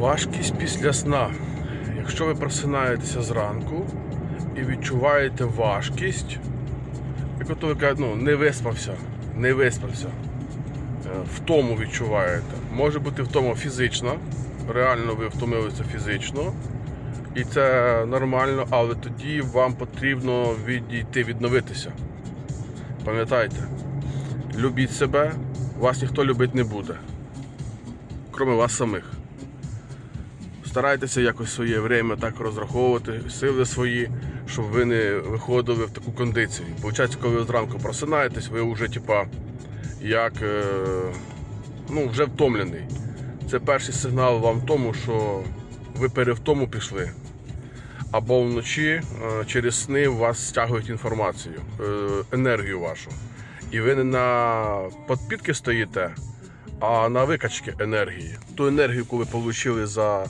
Важкість після сна. Якщо ви просинаєтеся зранку і відчуваєте важкість, як ото ви кажете, ну, не виспався, не виспався. Е, Втому відчуваєте. Може бути втома фізична, реально ви втомилися фізично. І це нормально, але тоді вам потрібно відійти, відновитися. Пам'ятайте, любіть себе, вас ніхто любити не буде, крім вас самих. Старайтеся якось своє время так розраховувати, сили свої, щоб ви не виходили в таку кондицію. Получається, коли ви зранку просинаєтесь, ви вже типа як е, ну, вже втомлений. Це перший сигнал вам в тому, що ви перевтому пішли. Або вночі е, через сни вас стягують інформацію, е, енергію вашу. І ви не на підпітки стоїте, а на викачки енергії. Ту енергію, яку ви отримали за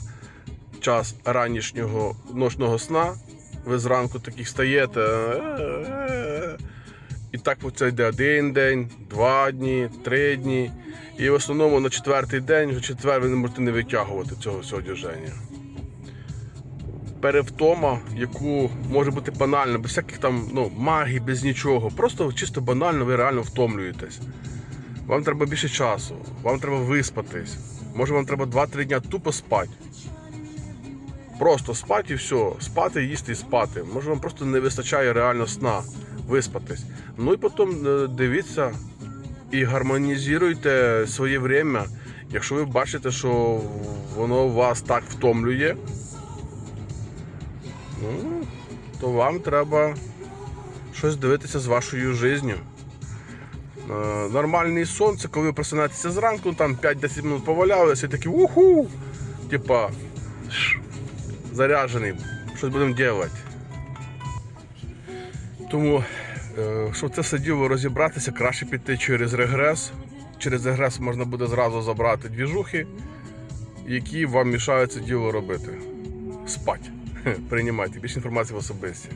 час ранішнього ночного сна, ви зранку таких стаєте. І так це йде один день, два дні, три дні. І в основному на четвертий день, вже четвер ви не можете не витягувати цього всього одягання. Перевтома, яку може бути банально, без всяких там ну, магій, без нічого. Просто чисто банально ви реально втомлюєтесь. Вам треба більше часу, вам треба виспатись. Може вам треба 2-3 дня тупо спати. Просто спати і все. Спати, їсти і спати. Може вам просто не вистачає реально сна, виспатись. Ну і потім е, дивіться і гармонізуйте своє время. Якщо ви бачите, що воно вас так втомлює, ну, то вам треба щось дивитися з вашою життю. Е, Нормальний сон це коли ви просинаєтеся зранку, там 5-10 минут повалялися і такі уху! Типа заряджений, щось будемо робити. Тому, е, щоб це все діло розібратися, краще піти через регрес. Через регрес можна буде зразу забрати двіжухи, які вам мішають це діло робити. Спать. Приймайте. Більше інформації в особисті.